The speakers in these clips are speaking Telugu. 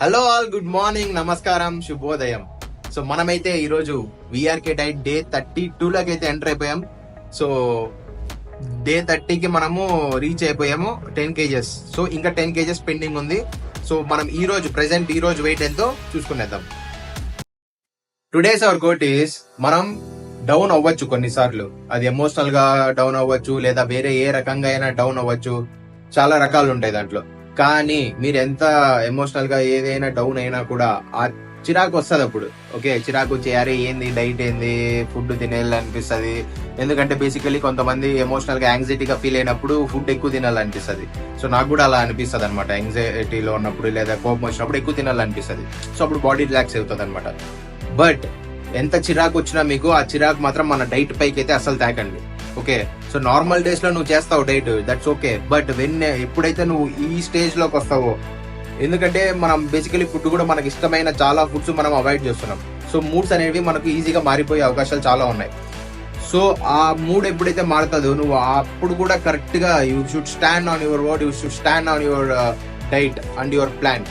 హలో ఆల్ గుడ్ మార్నింగ్ నమస్కారం శుభోదయం. సో మనమైతే ఈరోజు విఆర్కే డైట్ డే థర్టీ లోకి అయితే ఎంటర్ అయిపోయాం. సో డే థర్టీకి మనము రీచ్ అయిపోయాము టెన్ కేజెస్ సో ఇంకా టెన్ కేజెస్ పెండింగ్ ఉంది. సో మనం ఈ రోజు ప్రెసెంట్ ఈ రోజు వెయిట్ ఎంతో చూసుకునేద్దాం. టుడేస్ అవర్ కోట్ ఈస్ మనం డౌన్ అవ్వచ్చు కొన్నిసార్లు. అది ఎమోషనల్గా డౌన్ అవ్వచ్చు లేదా వేరే ఏ రకంగా అయినా డౌన్ అవ్వచ్చు. చాలా రకాలు ఉంటాయి దాంట్లో. కానీ మీరు ఎంత ఎమోషనల్గా ఏదైనా డౌన్ అయినా కూడా ఆ చిరాకు వస్తుంది అప్పుడు. ఓకే చిరాకు వచ్చి అరే ఏంది? డైట్ ఏంది? ఫుడ్ తినేయాలనిపిస్తుంది ఎందుకంటే బేసికలీ కొంతమంది ఎమోషనల్గా యాంగ్జైటీగా ఫీల్ అయినప్పుడు ఫుడ్ ఎక్కువ తినాలనిపిస్తుంది. సో నాకు కూడా అలా అనిపిస్తుంది అనమాట యాంగ్జైటీలో ఉన్నప్పుడు లేదా కోపం వచ్చినప్పుడు ఎక్కువ తినాలనిపిస్తుంది. సో అప్పుడు బాడీ రిలాక్స్ అవుతుంది అనమాట బట్ ఎంత చిరాకు వచ్చినా మీకు ఆ చిరాకు మాత్రం మన డైట్ పైకి అయితే అసలు తాకండి. ఓకే. సో నార్మల్ డేస్లో నువ్వు చేస్తావు diet that's okay but when ఎప్పుడైతే నువ్వు ఈ స్టేజ్లోకి వస్తావో ఎందుకంటే మనం బేసికలీ ఫుడ్ కూడా మనకి ఇష్టమైన చాలా ఫుడ్స్ మనం అవాయిడ్ చేస్తున్నాం. సో మూడ్స్ అనేవి మనకు ఈజీగా మారిపోయే అవకాశాలు చాలా ఉన్నాయి. సో ఆ మూడ్ ఎప్పుడైతే మారుతుందో నువ్వు అప్పుడు కూడా కరెక్ట్గా you should stand on your word you should stand on your diet and your plan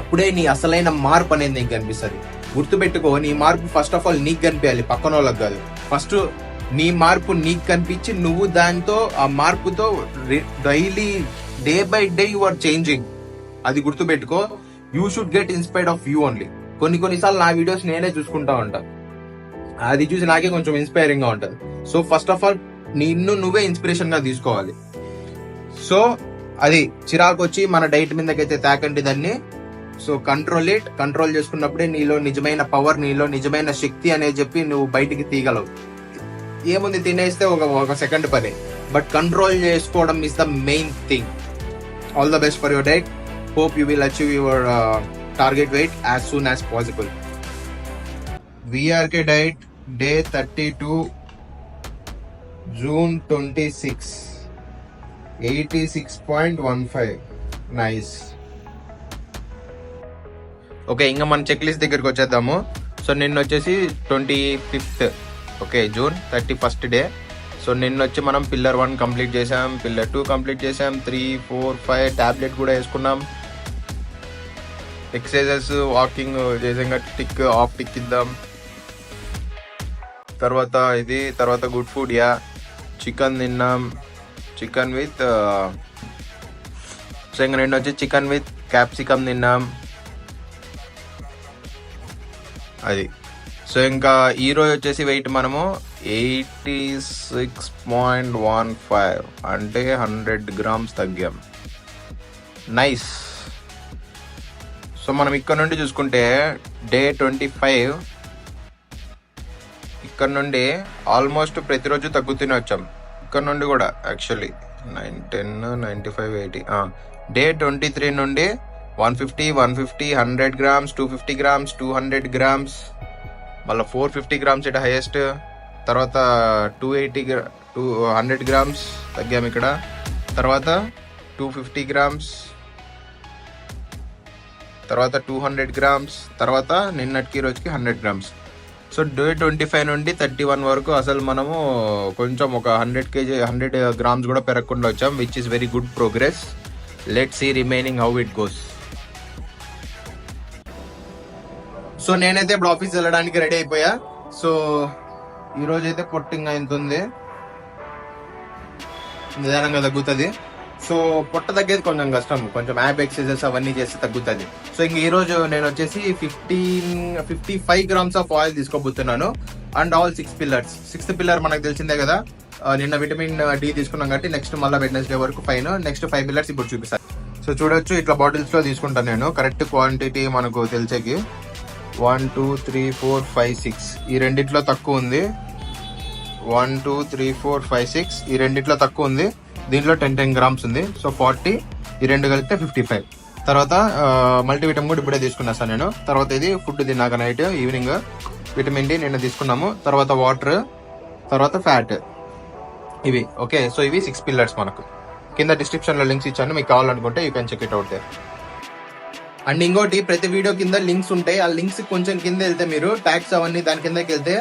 అప్పుడే నీ అసలైన మార్పు అనేది నీకు కనిపిస్తుంది. గుర్తుపెట్టుకో నీ మార్పు ఫస్ట్ ఆఫ్ ఆల్ నీకు కనిపించాలి పక్కన వాళ్ళకి కాదు. ఫస్ట్ నీ మార్పు నీకు కనిపించి నువ్వు దాంతో ఆ మార్పుతో daily day by day you are changing అది గుర్తుపెట్టుకో. You should get inspired of you only కొన్ని కొన్నిసార్లు నా వీడియోస్ నేనే చూసుకుంటా ఉంటా. అది చూసి నాకే కొంచెం ఇన్స్పైరింగ్గా ఉంటుంది. సో ఫస్ట్ ఆఫ్ ఆల్ నిన్ను నువ్వే ఇన్స్పిరేషన్గా తీసుకోవాలి. సో అది చిరాకు వచ్చి మన డైట్ మీదకైతే తాకండి దాన్ని. సో కంట్రోల్ ఇట్ కంట్రోల్ చేసుకున్నప్పుడే నీలో నిజమైన పవర్ నీలో నిజమైన శక్తి అనేది చెప్పి నువ్వు బయటికి తీయగలవు. ఏముంది తినేస్తే ఒక ఒక సెకండ్ పని. బట్ కంట్రోల్ చేసుకోవడం is the main thing all the best for your diet hope you will achieve your target weight as soon as possible VRK diet day thirty two June twenty six eighty six point one five nice okay ఇంకా మన చెక్ లిస్ట్ దగ్గరికి వచ్చేద్దాము. సో నిన్న వచ్చేసి twenty fifth okay June thirty first day. So నిన్న వచ్చి మనం పిల్లర్ వన్ కంప్లీట్ చేసాం పిల్లర్ టూ కంప్లీట్ చేసాం త్రీ ఫోర్ ఫైవ్ టాబ్లెట్ కూడా వేసుకున్నాం. ఎక్సర్సైజెస్ వాకింగ్ చేసాం టిక్ ఆఫ్ టిక్ ఇద్దాం. తర్వాత ఇది తర్వాత గుడ్ ఫుడ్ యా. చికెన్ తిన్నాం. చికెన్ విత్ సో ఇంకా నిన్న వచ్చి చికెన్ విత్ క్యాప్సికమ్ తిన్నాం. అది. సో ఇంకా ఈ రోజు వచ్చేసి వెయిట్ మనము eighty six point one five అంటే హండ్రెడ్ గ్రామ్స్ తగ్గాం. నైస్ సో మనం ఇక్కడ నుండి చూసుకుంటే డే ట్వంటీ ఫైవ్ ఇక్కడ నుండి ఆల్మోస్ట్ ప్రతిరోజు తగ్గుతూనే వచ్చాం. ఇక్కడ నుండి కూడా actually nine ten ninety five eighty day twenty three నుండి one fifty one fifty hundred grams two fifty grams two hundred grams మళ్ళీ ఫోర్ ఫిఫ్టీ గ్రామ్స్ ఇటు హైయెస్ట్ తర్వాత two eighty two hundred grams తగ్గాము ఇక్కడ. తర్వాత టూ ఫిఫ్టీ గ్రామ్స్ తర్వాత టూ హండ్రెడ్ గ్రామ్స్ తర్వాత నిన్నటికి రోజుకి hundred grams so day twenty five నుండి థర్టీ వన్ వరకు అసలు మనము కొంచెం ఒక హండ్రెడ్ కేజీ హండ్రెడ్ గ్రామ్స్ కూడా పెరగకుండా వచ్చాం which is very good progress let see remaining how it goes so నేనైతే ఇప్పుడు ఆఫీస్ వెళ్ళడానికి రెడీ అయిపోయా. సో ఈ రోజు అయితే పొట్టింగ్ ఎంత ఉంది నిదానంగా తగ్గుతుంది. సో పొట్ట తగ్గేది కొంచెం కష్టం. కొంచెం యాప్ ఎక్సర్సైజెస్ అవన్నీ చేస్తే తగ్గుతుంది. సో ఇంక ఈరోజు నేను వచ్చేసి fifteen fifty five grams of oil తీసుకోబోతున్నాను. And all six pillars sixth pillar మనకు తెలిసిందే కదా. నిన్న విటమిన్ డి తీసుకున్నాం కాబట్టి నెక్స్ట్ మళ్ళీ వెడ్నెస్డే వరకు ఫైన్ నెక్స్ట్ ఫైవ్ పిల్లర్స్ ఇప్పుడు చూపిస్తాను సో చూడొచ్చు ఇట్లా బాటిల్స్లో తీసుకుంటాను నేను. కరెక్ట్ క్వాంటిటీ మనకు తెలిసేకి. One two three four five six. ఈ రెండిట్లో తక్కువ ఉంది. One two three four five six. ఈ రెండిట్లో తక్కువ ఉంది. దీంట్లో టెన్ టెన్ గ్రామ్స్ ఉంది. సో ఫార్టీ ఈ రెండు కలిపితే ఫిఫ్టీ ఫైవ్. తర్వాత మల్టీవిటమిన్ కూడా ఇప్పుడే తీసుకున్నా సార్ నేను. తర్వాత ఇది ఫుడ్ తిన్నాక నైట్ ఈవినింగ్. విటమిన్ డి నిన్న తీసుకున్నాము. తర్వాత వాటర్ తర్వాత ఫ్యాట్. ఇవి ఓకే? సో ఇవి సిక్స్ పిల్లర్స్ మనకు. కింద డిస్క్రిప్షన్లో లింక్స్ ఇచ్చాను. మీకు కావాలనుకుంటే you can check it out there and ఇంకోటి ప్రతి వీడియో కింద లింక్స్ ఉంటాయి. ఆ లింక్స్ కొంచెం కింద వెళ్తే మీరు ట్యాక్స్ అవన్నీ దాని కిందకి వెళ్తే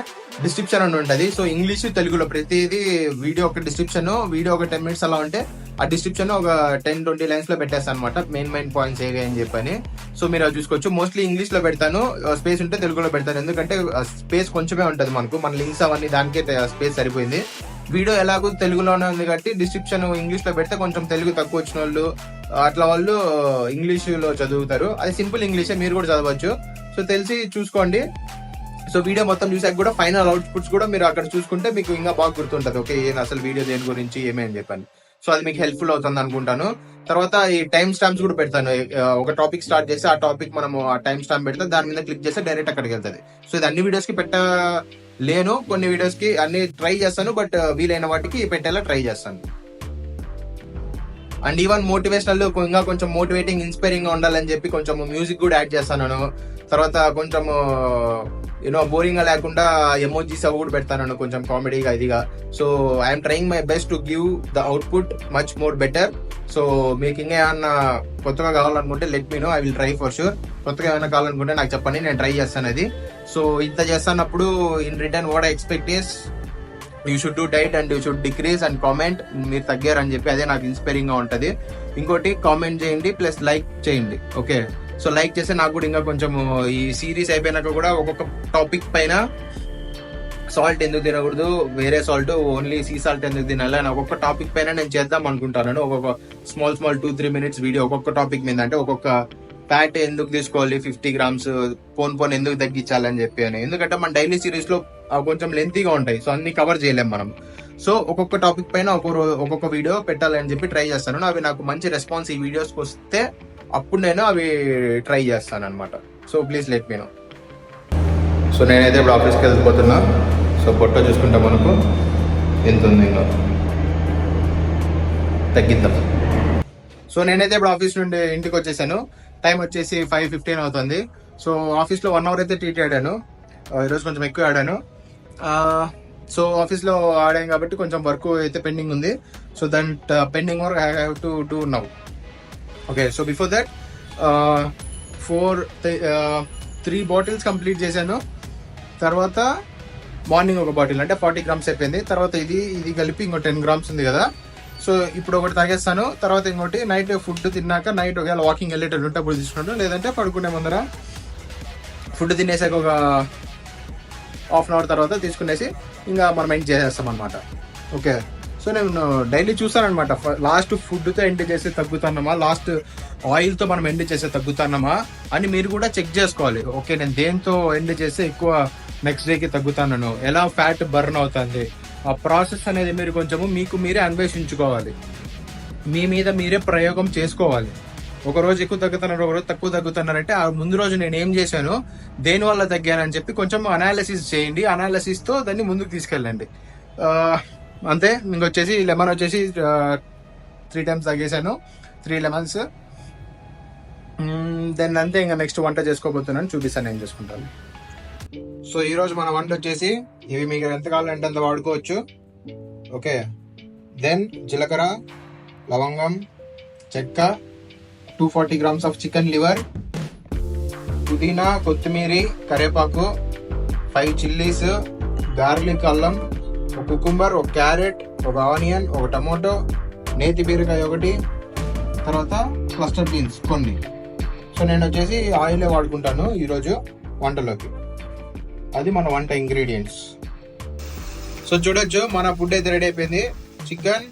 డిస్క్రిప్షన్ అని ఉంటుంది. సో ఇంగ్లీష్ తెలుగులో ప్రతిదీ వీడియో ఒక డిస్క్రిప్షన్ వీడియో ఒక టెన్ మినిట్స్ అలా ఉంటే ఆ డిస్క్రిప్షన్ ఒక టెన్ ట్వంటీ లైన్స్లో పెట్టేస్తాను అనమాట మెయిన్ మెయిన్ పాయింట్స్ ఏవి అని చెప్పని. సో మీరు అది చూసుకోవచ్చు. మోస్ట్లీ ఇంగ్లీష్లో పెడతాను. స్పేస్ ఉంటే తెలుగులో పెడతాను. ఎందుకంటే స్పేస్ కొంచెమే ఉంటుంది మనకు. మన లింక్స్ అవన్నీ దానికే స్పేస్ సరిపోయింది. వీడియో ఎలాగో తెలుగులోనే ఉంది కాబట్టి డిస్క్రిప్షన్ ఇంగ్లీష్లో పెడితే కొంచెం తెలుగు తక్కువ వచ్చిన వాళ్ళు అట్లా వాళ్ళు ఇంగ్లీష్లో చదువుతారు. అది సింపుల్ ఇంగ్లీషే మీరు కూడా చదవచ్చు. సో తెలిసి చూసుకోండి. సో వీడియో మొత్తం చూసాక కూడా ఫైనల్ అవుట్పుట్స్ కూడా మీరు అక్కడ చూసుకుంటే మీకు ఇంకా బాగా గుర్తుంటది. ఓకే ఏం అసలు వీడియో దేని గురించి ఏమే అని చెప్పాను. సో అది మీకు హెల్ప్ఫుల్ అవుతుంది అనుకుంటాను. తర్వాత ఈ టైం స్టాంప్స్ కూడా పెడతాను. ఒక టాపిక్ స్టార్ట్ చేసి ఆ టాపిక్ మనము ఆ టైం స్టాంప్ పెడితే దాని మీద క్లిక్ చేస్తే డైరెక్ట్ అక్కడికి వెళ్తుంది. సో ఇది అన్ని వీడియోస్కి పెట్టలేను. కొన్ని వీడియోస్కి అన్ని ట్రై చేస్తాను బట్ వీలైన వాటికి పెట్టేలా ట్రై చేస్తాను. అండ్ ఈవెన్ మోటివేషనల్ ఇంకా కొంచెం మోటివేటింగ్ ఇన్స్పైరింగ్గా ఉండాలని చెప్పి కొంచెం మ్యూజిక్ కూడా యాడ్ చేస్తాను తర్వాత కొంచెం యూనో బోరింగ్ లేకుండా ఎమోజీస్ అవి కూడా పెడతాను కొంచెం కామెడీగా ఇదిగా. So I'm trying my best to give the output much more better so మీకు ఇంకా ఏమన్నా కొత్తగా కావాలనుకుంటే let me know I will try for sure కొత్తగా ఏమైనా కావాలనుకుంటే నాకు చెప్పండి నేను ట్రై చేస్తాను అది. సో ఇంత చేస్తున్నప్పుడు in return what I expect is you should do diet and you should decrease and comment మీరు తగ్గారని చెప్పి అదే నాకు ఇన్స్పైరింగ్గా ఉంటుంది. ఇంకోటి కామెంట్ చేయండి ప్లస్ లైక్ చేయండి. ఓకే సో లైక్ చేస్తే నాకు కూడా ఇంకా కొంచెం ఈ సిరీస్ అయిపోయినాక కూడా ఒక్కొక్క టాపిక్ పైన సాల్ట్ ఎందుకు తినకూడదు? వేరే సాల్ట్ ఓన్లీ సీ సాల్ట్ ఎందుకు తినాలి? అని ఒక్కొక్క టాపిక్ పైన నేను చేద్దాం అనుకుంటాను. ఒక్కొక్క small small two three minutes video ఒక్కొక్క టాపిక్ మీద అంటే ఒక్కొక్క ఫ్యాట్ ఎందుకు తీసుకోవాలి? ఫిఫ్టీ గ్రామ్స్ పోన్ పోన్ ఎందుకు తగ్గించాలని చెప్పి అని. ఎందుకంటే మన డైలీ సిరీస్లో కొంచెం లెంతీగా ఉంటాయి. సో అన్ని కవర్ చేయలేం మనం. సో ఒక్కొక్క టాపిక్ పైన ఒక్కొక్క ఒక్కొక్క వీడియో పెట్టాలని చెప్పి ట్రై చేస్తాను. అవి నాకు మంచి రెస్పాన్స్ ఈ వీడియోస్కి వస్తే అప్పుడు నేను అవి ట్రై చేస్తాను అనమాట so please let me know. So నేనైతే ఇప్పుడు ఆఫీస్కి వెళ్ళిపోతున్నా. సో పొట్ట చూసుకుంటా మనకు ఎంత ఉంది ఇంకా? తగ్గిద్దాం. సో నేనైతే ఇప్పుడు ఆఫీస్ నుండి ఇంటికి వచ్చేసాను. టైం వచ్చేసి ఫైవ్ ఫిఫ్టీన్ అవుతుంది. సో ఆఫీస్లో వన్ అవర్ అయితే టీటీ ఆడాను. ఈరోజు కొంచెం ఎక్కువ ఆడాను. సో ఆఫీస్లో ఆడాను కాబట్టి కొంచెం వర్క్ అయితే పెండింగ్ ఉంది. So that pending work I have to do now. Okay so before that four three bottles complete చేశాను. తర్వాత మార్నింగ్ ఒక బాటిల్ అంటే ఫార్టీ గ్రామ్స్ అయిపోయింది. తర్వాత ఇది ఇది కలిపి ఇంకో టెన్ గ్రామ్స్ ఉంది కదా. సో ఇప్పుడు ఒకటి తాగేస్తాను. తర్వాత ఇంకోటి నైట్ ఫుడ్ తిన్నాక నైట్ ఒకవేళ వాకింగ్ వెళ్ళేటట్టు ఉంటే అప్పుడు తీసుకుంటాను. లేదంటే పడుకునే ముందర ఫుడ్ తినేసాక ఒక హాఫ్ అన్ అవర్ తర్వాత తీసుకునేసి ఇంకా మనం ఎండ్ చేసేస్తాం అనమాట ఓకే సో నేను డైలీ చూసానమాట లాస్ట్ ఫుడ్తో ఎండ్ చేసి తగ్గుతున్నామా లాస్ట్ ఆయిల్తో మనం ఎండ్ చేసే తగ్గుతున్నామా అని మీరు కూడా చెక్ చేసుకోవాలి. ఓకే నేను దేంతో ఎండ్ చేస్తే ఎక్కువ నెక్స్ట్ డేకి తగ్గుతాను ఎలా ఫ్యాట్ బర్న్ అవుతుంది? ఆ ప్రాసెస్ అనేది మీరు కొంచెము మీకు మీరే అన్వేషించుకోవాలి. మీ మీద మీరే ప్రయోగం చేసుకోవాలి. ఒక రోజు ఎక్కువ తగ్గుతున్నారు ఒక రోజు తక్కువ తగ్గుతున్నారంటే ఆ ముందు రోజు నేను ఏం చేశాను? దేని వల్ల తగ్గానని చెప్పి కొంచెం అనాలిసిస్ చేయండి. అనాలిసిస్తో దాన్ని ముందుకు తీసుకెళ్ళండి. అంతే ఇంకొచ్చేసి లెమన్ వచ్చేసి త్రీ టైమ్స్ తగ్గేసాను త్రీ లెమన్స్ దెన్ అంతే ఇంకా నెక్స్ట్ వంట చేసుకోబోతున్నాను. చూపిస్తాను ఏం చేసుకుంటాను. సో ఈరోజు మన వంట వచ్చేసి ఇవి మీకు ఎంత కావాలంటే అంత వాడుకోవచ్చు. ఓకే. దెన్ జీలకర్ర లవంగం చెక్క two forty grams of chicken liver పుదీనా కొత్తిమీర కరివేపాకు ఫైవ్ చిల్లీస్ గార్లిక్ అల్లం ఒక కుకుంబర్ ఒక క్యారెట్ ఒక ఆనియన్ ఒక టమాటో నేతి బీరకాయ ఒకటి తర్వాత క్లస్టర్ బీన్స్ కొన్ని. సో నేను వచ్చేసి ఆయిలే వాడుకుంటాను ఈరోజు వంటలోకి. అది మన వంట ఇంగ్రీడియంట్స్ సో చూడొచ్చు మన ఫుడ్ అయితే రెడీ అయిపోయింది. చికెన్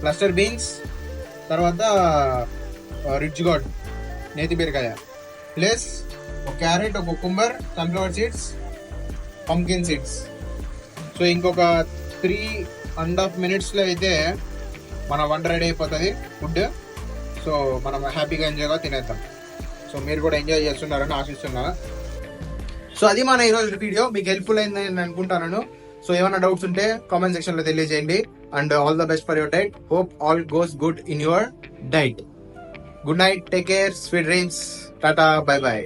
క్లస్టర్ బీన్స్ తర్వాత రిచ్ గాడ్ నేతి బీరకాయ. ప్లస్ ఒక క్యారెట్ ఒక cucumber sunflower seeds pumpkin seeds so ఇంకొక త్రీ అండ్ హాఫ్ మినిట్స్లో అయితే మన వంట రెడీ అయిపోతుంది ఫుడ్. సో మనం హ్యాపీగా ఎంజాయ్గా తినేద్దాం. సో మీరు కూడా ఎంజాయ్ చేస్తున్నారని ఆశిస్తున్నా. సో అది మన ఈరోజు వీడియో. మీకు హెల్ప్ఫుల్ అయింది నేను అనుకుంటాను సో ఏమైనా డౌట్స్ ఉంటే కామెంట్ సెక్షన్లో తెలియజేయండి. And all the best for your diet. Hope all goes good in your diet. Good night. Take care. Sweet dreams. Tata. Bye bye.